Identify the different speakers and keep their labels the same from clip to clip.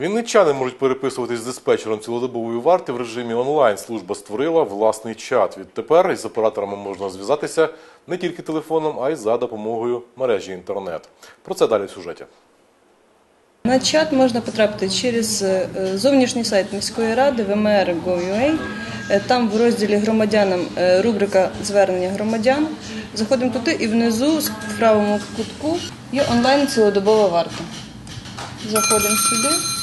Speaker 1: Вінничани можуть переписуватись з диспетчером цілодобової варти в режимі онлайн. Служба створила власний чат. Відтепер із операторами можна зв'язатися не тільки телефоном, а й за допомогою мережі інтернет. Про це далі в сюжеті.
Speaker 2: На чат можна потрапити через е, зовнішній сайт міської ради vmr.gov.ua. Е, Там в розділі громадянам е, рубрика звернення громадян. Заходимо туди і внизу в правому кутку є онлайн цілодобова варта. Заходимо сюди.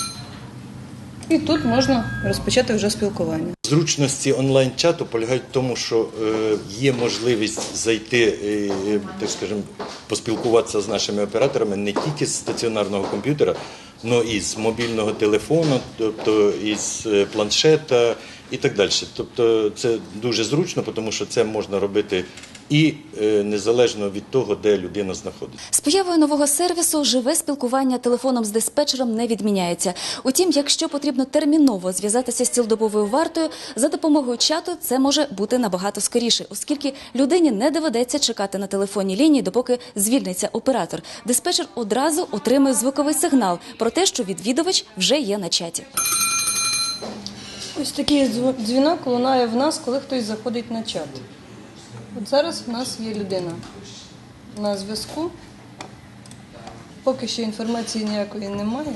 Speaker 2: І тут можна розпочати вже спілкування.
Speaker 3: Зручності онлайн-чату полягають в тому, що е, є можливість зайти, е, так скажемо, поспілкуватися з нашими операторами не тільки з стаціонарного комп'ютера, але і з мобільного телефону, тобто із е, планшета і так далі. Тобто це дуже зручно, тому що це можна робити і е, незалежно від того, де людина знаходиться.
Speaker 4: З появою нового сервісу живе спілкування телефоном з диспетчером не відміняється. Утім, якщо потрібно терміново зв'язатися з цілодобовою вартою, за допомогою чату це може бути набагато скоріше, оскільки людині не доведеться чекати на телефонній лінії, допоки звільниться оператор. Диспетчер одразу отримує звуковий сигнал про те, що відвідувач вже є на чаті.
Speaker 2: Ось такий дзвінок лунає в нас, коли хтось заходить на чат. От зараз в нас є людина на зв'язку. Поки що інформації ніякої немає.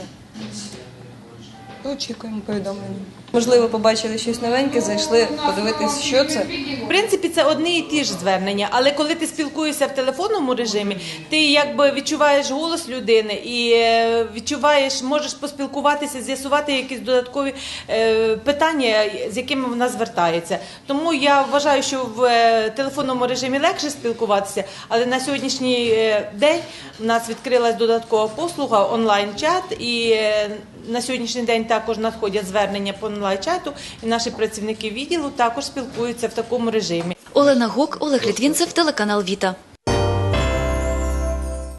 Speaker 2: Очікуємо повідомлення. Можливо, побачили щось новеньке, зайшли подивитись, що це.
Speaker 5: В принципі, це одні і ті ж звернення, але коли ти спілкуєшся в телефонному режимі, ти якби відчуваєш голос людини і е, відчуваєш, можеш поспілкуватися, з'ясувати якісь додаткові е, питання, з якими вона звертається. Тому я вважаю, що в е, телефонному режимі легше спілкуватися, але на сьогоднішній день в нас відкрилась додаткова послуга онлайн-чат, і на сьогоднішній день також надходять звернення по онлайн-чату, і наші працівники відділу також спілкуються в такому режимі.
Speaker 4: Олена Гук, Олег Літвінцев, телеканал Віта.